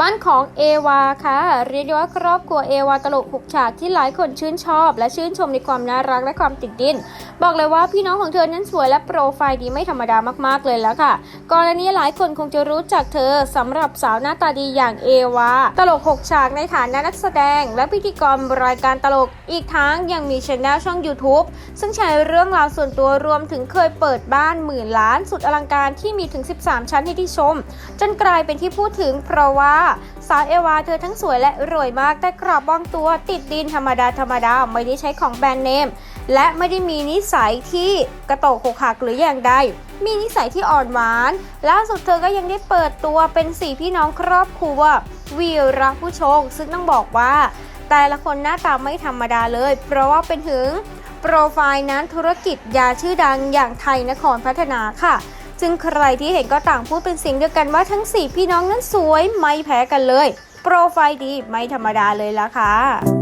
บ้านของเอวาค่ะเรียกว่าครอบครัวเอวาตลกหกฉากที่หลายคนชื่นชอบ และชื่นชมในความน่ารักและความติดดิน บอกเลยว่าพี่น้องของเธอนั้นสวยและโปรไฟล์ดีไม่ธรรมดามากๆเลยแล้วค่ะก่อนหน้านี้หลายคนคงจะรู้จักเธอสำหรับสาวหน้าตาดีอย่างเอวาตลกหกฉากในฐานะนักแสดง และพิธีกรรายการตลกอีกทั้งยังมีช anel ช่อง YouTube ซึ่งใช้เรื่องราวส่วนตัวรวมถึงเคยเปิดบ้านหมื่นล้านสุดอลังการที่มีถึง 13 ชั้นให้ที่ชม จนกลายเป็นที่พูดถึงเพราะว่าสาวเอวาเธอทั้งสวยและรวยมากแต่กรอบบ้องตัวติดดินธรรมดาธรรมดาไม่ได้ใช้ของแบรนด์เนม และไม่ได้มีนิสัยที่กระโตกหกหักหรืออย่างใด มีนิสัยที่อ่อนหวาน ล่าสุดเธอก็ยังได้เปิดตัวเป็นสี่พี่น้องครอบครัววีระผู้ชง ซึ่งต้องบอกว่า แต่ละคนหน้าตาไม่ธรรมดาเลย เพราะว่าเป็นถึงโปรไฟล์นั้นธุรกิจยาชื่อดังอย่างไทยนครพัฒนาค่ะ ซึ่งใครที่เห็นก็ต่างพูดเป็นเสียงเดียวกันว่าทั้ง 4 พี่น้องนั้นสวยไม่แพ้กันเลย โปรไฟล์ดีไม่ธรรมดาเลยละค่ะ